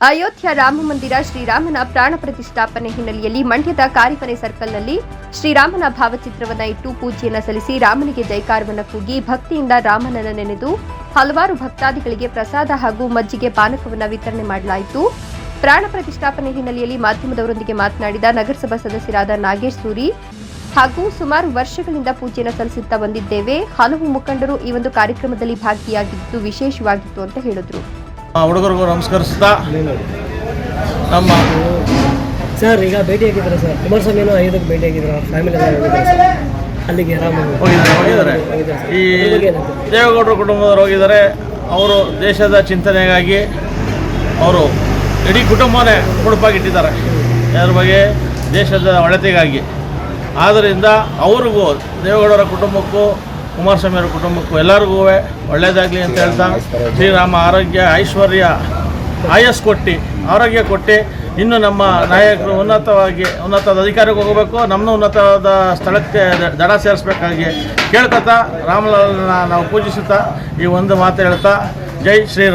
ಅಯೋಧ್ಯ ರಾಮ ಮಂದಿರ ಶ್ರೀರಾಮನ ಪ್ರಾಣ ಪ್ರತಿಷ್ಠಾಪನೆ ಹಿನ್ನೆಲೆಯಲ್ಲಿ ಮಂಡ್ಯದ ಕಾರಿಮನೆ ಸರ್ಕಲ್ನಲ್ಲಿ ಶ್ರೀರಾಮನ ಭಾವಚಿತ್ರವನ್ನ ಇಟ್ಟು ಪೂಜೆಯನ್ನು ಸಲ್ಲಿಸಿ ರಾಮನಿಗೆ ಜೈಕಾರವನ್ನು ಕೂಗಿ ಭಕ್ತಿಯಿಂದ ರಾಮನನ್ನು ನೆನೆದು ಹಲವಾರು ಭಕ್ತಾದಿಗಳಿಗೆ ಪ್ರಸಾದ ಹಾಗೂ ಮಜ್ಜಿಗೆ ಪಾನಕವನ್ನು ವಿತರಣೆ ಮಾಡಲಾಯಿತು. ಪ್ರಾಣ ಪ್ರತಿಷ್ಠಾಪನೆ ಹಿನ್ನೆಲೆಯಲ್ಲಿ ಮಾಧ್ಯಮದವರೊಂದಿಗೆ ಮಾತನಾಡಿದ ನಗರಸಭಾ ಸದಸ್ಯರಾದ ನಾಗೇಶ್ ಸೂರಿ ಹಾಗೂ ಸುಮಾರು ವರ್ಷಗಳಿಂದ ಪೂಜೆಯನ್ನು ಸಲ್ಲಿಸುತ್ತಾ ಬಂದಿದ್ದೇವೆ. ಹಲವು ಮುಖಂಡರು ಈ ಒಂದು ಕಾರ್ಯಕ್ರಮದಲ್ಲಿ ಭಾಗಿಯಾಗಿದ್ದು ವಿಶೇಷವಾಗಿತ್ತು ಅಂತ ಹೇಳಿದ್ರು. ಹುಡುಗರಿಗೂ ನಮಸ್ಕರಿಸ್ತಾ ನಮ್ಮ ಸರ್ ಈಗ ಭೇಟಿಯಾಗಿದ್ದಾರೆ ಸರ್? ಕುಮಾರಸ್ವಾಮಿನೂ ಐದಕ್ಕೆ ಭೇಟಿಯಾಗಿದ್ರು ಅವ್ರ ಫ್ಯಾಮಿಲಿ ಎಲ್ಲ ಹೋಗಿದ್ದಾರೆ ಸರ್? ಅಲ್ಲಿಗೆ ಹೋಗಿದ್ದಾರೆ ಈ ದೇವೇಗೌಡರ ಕುಟುಂಬದವರು ಹೋಗಿದ್ದಾರೆ. ಅವರು ದೇಶದ ಚಿಂತನೆಗಾಗಿ ಅವರು ಇಡೀ ಕುಟುಂಬನೇ ಕುಡುಪಾಗಿಟ್ಟಿದ್ದಾರೆ ಅದ್ರ ಬಗ್ಗೆ ದೇಶದ ಒಳತೆಗಾಗಿ. ಆದ್ದರಿಂದ ಅವ್ರಿಗೂ ದೇವೇಗೌಡರ ಕುಟುಂಬಕ್ಕೂ ಕುಮಾರಸ್ವಾಮಿ ಅವರ ಕುಟುಂಬಕ್ಕೂ ಎಲ್ಲರಿಗೂ ಒಳ್ಳೆಯದಾಗಲಿ ಅಂತ ಹೇಳ್ತಾ ಶ್ರೀರಾಮ ಆರೋಗ್ಯ, ಐಶ್ವರ್ಯ, ಆಯಸ್ ಕೊಟ್ಟು, ಆರೋಗ್ಯ ಕೊಟ್ಟು. ಇನ್ನು ನಮ್ಮ ನಾಯಕರು ಉನ್ನತವಾಗಿ ಉನ್ನತದ ಅಧಿಕಾರಿಗೆ ಹೋಗಬೇಕು. ನಮ್ಮನ್ನು ಉನ್ನತವಾದ ಸ್ಥಳಕ್ಕೆ ದಡ ಸೇರಿಸ್ಬೇಕಾಗಿ ಕೇಳ್ಕೊತಾ ರಾಮಲಾಲ್ನ ನಾವು ಪೂಜಿಸುತ್ತಾ ಈ ಒಂದು ಮಾತು ಹೇಳ್ತಾ. ಜೈ ಶ್ರೀರಾಮ್.